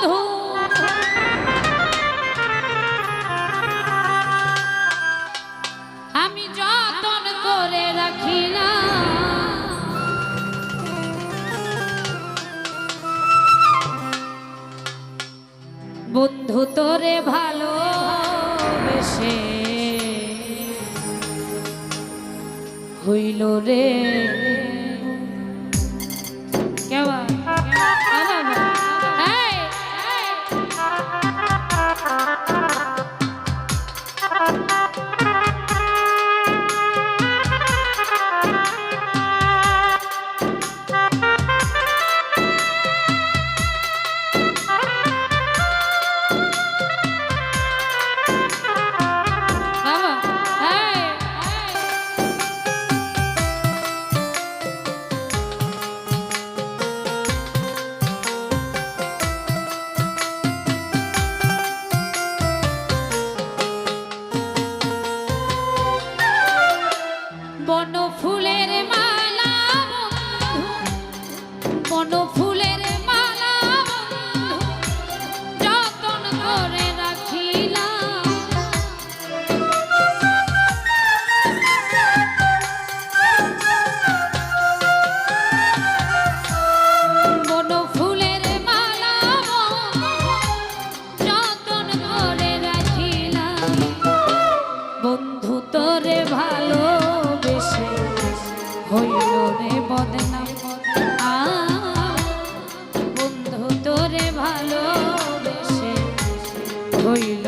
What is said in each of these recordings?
বন্ধু। আমি যতন করে না বন্ধু তোরে ভালো বেশে হইল রে। ভালোবেসে হইল।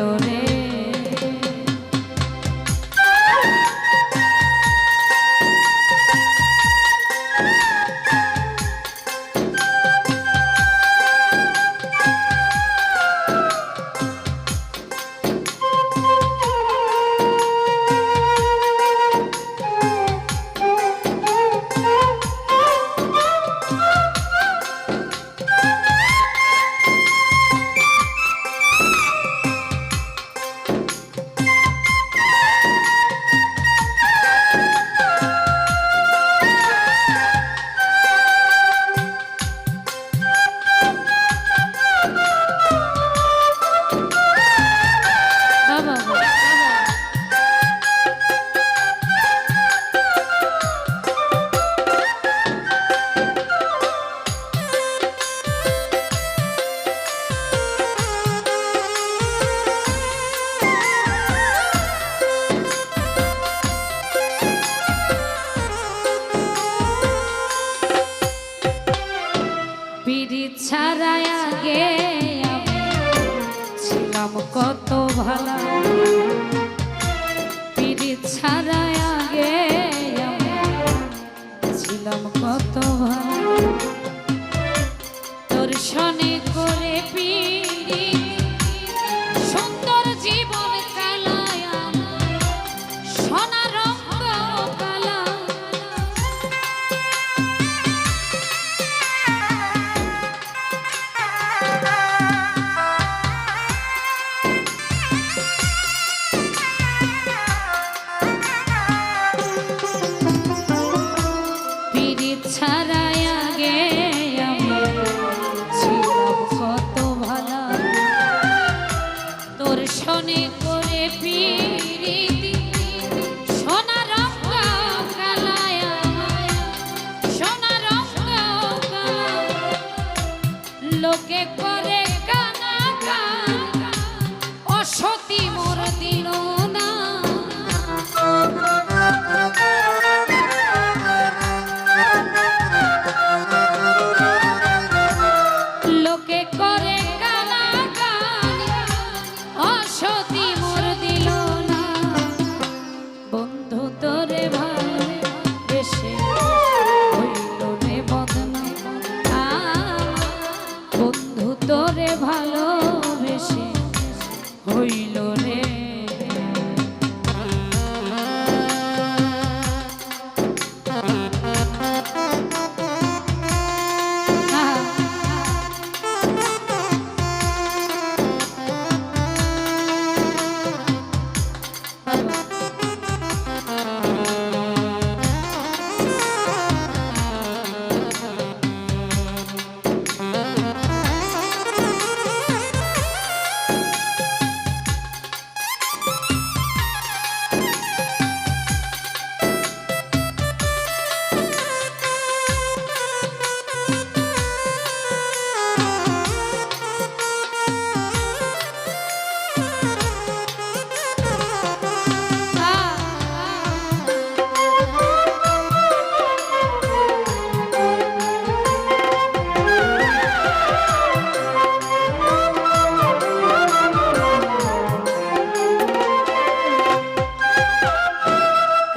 Lord.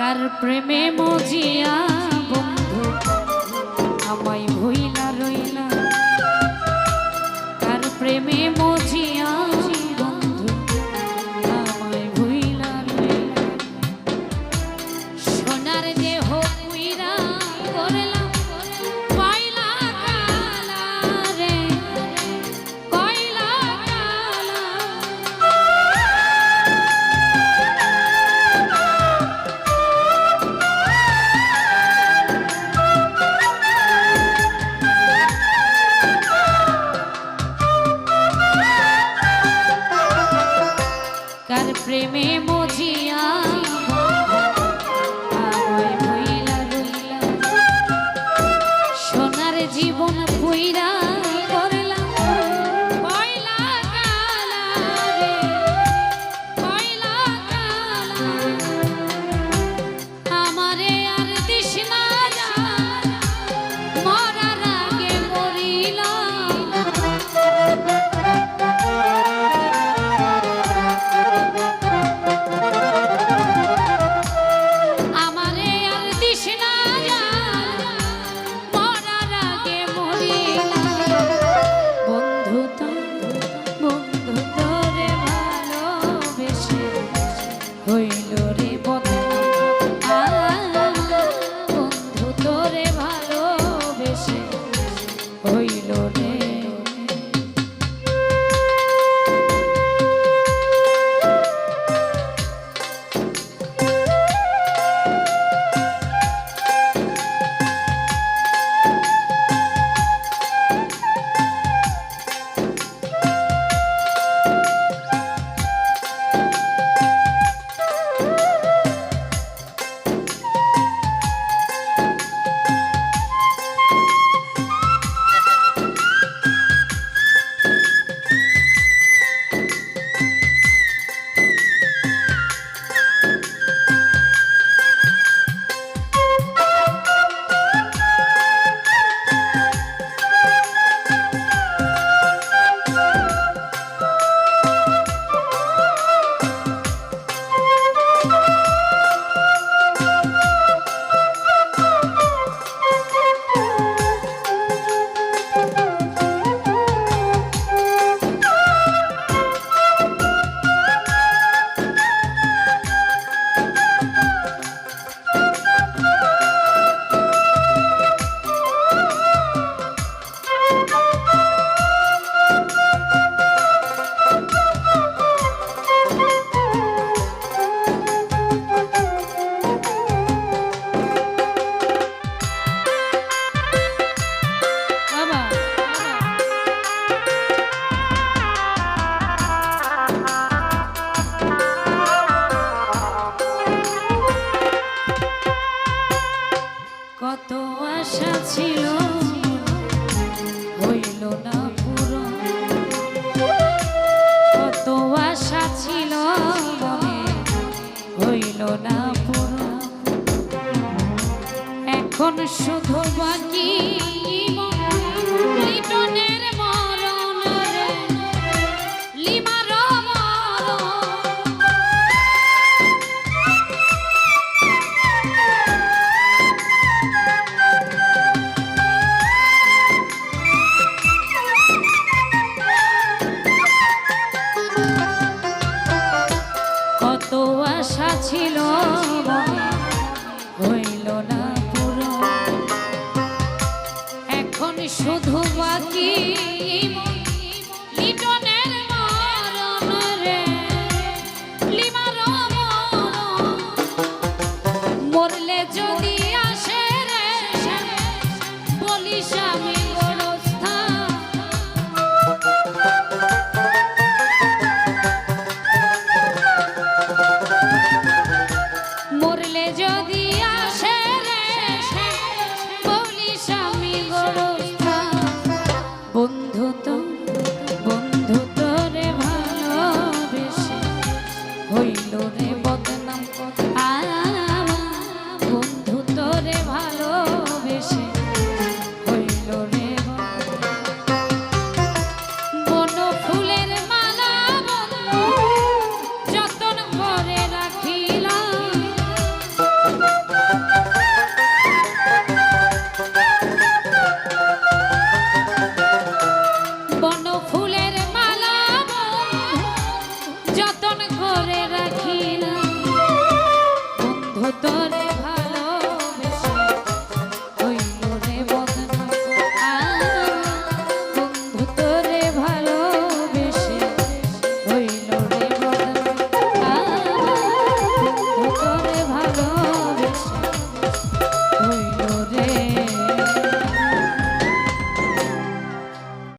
কার প্রেমে মজিয়া বন্ধু আমায় ভুই কার প্রেমে মজিয়া। এখন শুধু বাকি মন